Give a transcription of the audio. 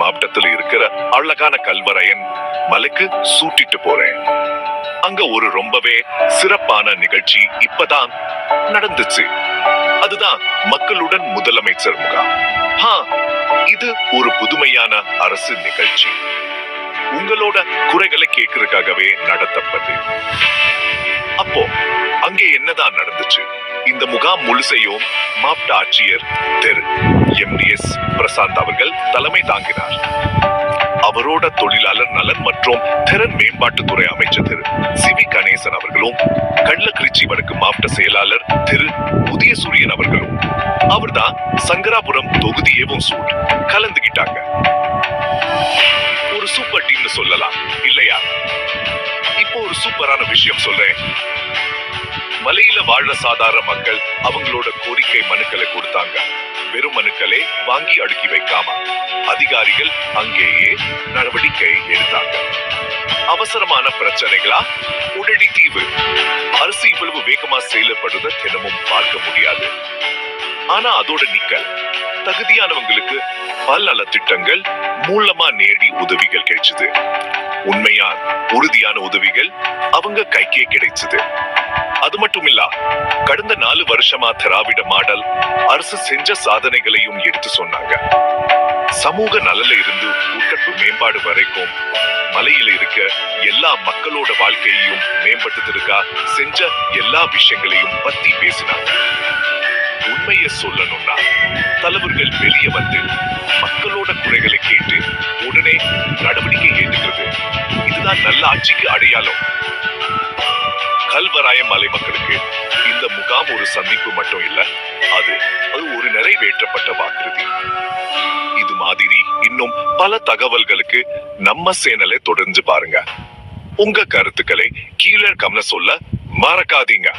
மாவட்டத்துல இருக்கிற அழகான கல்வரையன் மலைக்கு சூட்டிட்டு போறேன். அங்க ஒரு ரொம்பவே சிறப்பான நிகழ்ச்சி இப்பதான் நடந்துச்சு. அதுதான் மக்களுடன் முதலமைச்சர் முகாம். ஹா இது ஒரு புதுமையான அரசு நிகழ்ச்சி. உங்களோட குறைகளை கேட்கறதுக்காகவே நடத்தப்பட்டு அப்போ அங்கே என்னதான் நடந்துச்சு? இந்த முகாம் முழுசையும் மாவட்ட ஆட்சியர் திரு எம்டிஎஸ் பிரசாந்த் அவர்கள் தலைமை தாங்கினார். அவரோட தொழிலாளர் நலன் மற்றும் திறன் மேம்பாட்டுத்துறை அமைச்சர் திரு. சி. வி. கணேசன் அவர்களும் கள்ளக்குறிச்சி வடக்கு மாவட்ட செயலாளர் திரு. உதயசூரியன் அவர்களும் அவர்தான் சங்கராபுரம் தொகுதியவும் சூட் கலந்துகிட்டாங்க. ஒரு சூப்பர் டீம்னு சொல்லலாம் இல்லையா? இப்போ ஒரு சூப்பரான விஷயம் சொல்றேன். மலையில வாழ சாதாரண மக்கள் அவங்களோட கோரிக்கை மனுக்களை கொடுத்தாங்க. வெறும் மனுக்களை வாங்கி அடுக்கி வைக்காம அதிகாரிகள் அங்கேயே நடவடிக்கை எடுத்தாங்க. அவசரமான பிரச்சனைகளா? உடடி தீவு. அரிசி இவ்வளவு வேகமா செயல்படுறத தினமும் பார்க்க முடியாது. ஆனா அதோட நிக்கல். தகுதியானவங்களுக்கு பல நலத்திட்டங்கள் மூலமா நேடி உதவிகள் கிடைச்சது. உண்மையான உறுதியான உதவிகள் அவங்க கைக்கே கிடைச்சது. அது மட்டும் இல்ல கடந்த நாலு வருஷமா திராவிட மாடல் அரசு செஞ்ச சாதனைகளையும் எடுத்து சொன்னாங்க. சமூக நலல இருந்து உட்கட்பு மேம்பாடு வரைக்கும் மலையில இருக்க எல்லா மக்களோட வாழ்க்கையையும் மேம்படுத்துறதுக்கா செஞ்ச எல்லா விஷயங்களையும் பத்தி பேசினாங்க. உண்மையை சொல்லணும்னா தலைவர்கள் வெளியே வந்து மக்களோட குறைகளை கேட்டு உடனே நடவடிக்கை ஏற்றுக்கிறது இதுதான் நல்ல ஆட்சிக்கு அடையாளம். கல்வராய மலை மக்களுக்கு இந்த முகாம் ஒரு சந்திப்பு மட்டும் இல்ல அது அது ஒரு நிறைவேற்றப்பட்ட வாக்குறுதி. இது மாதிரி இன்னும் பல தகவல்களுக்கு நம்ம சேனலை தொடர்ந்து பாருங்க. உங்க கருத்துக்களை கீழே கமெண்ட் சொல்ல மறக்காதீங்க.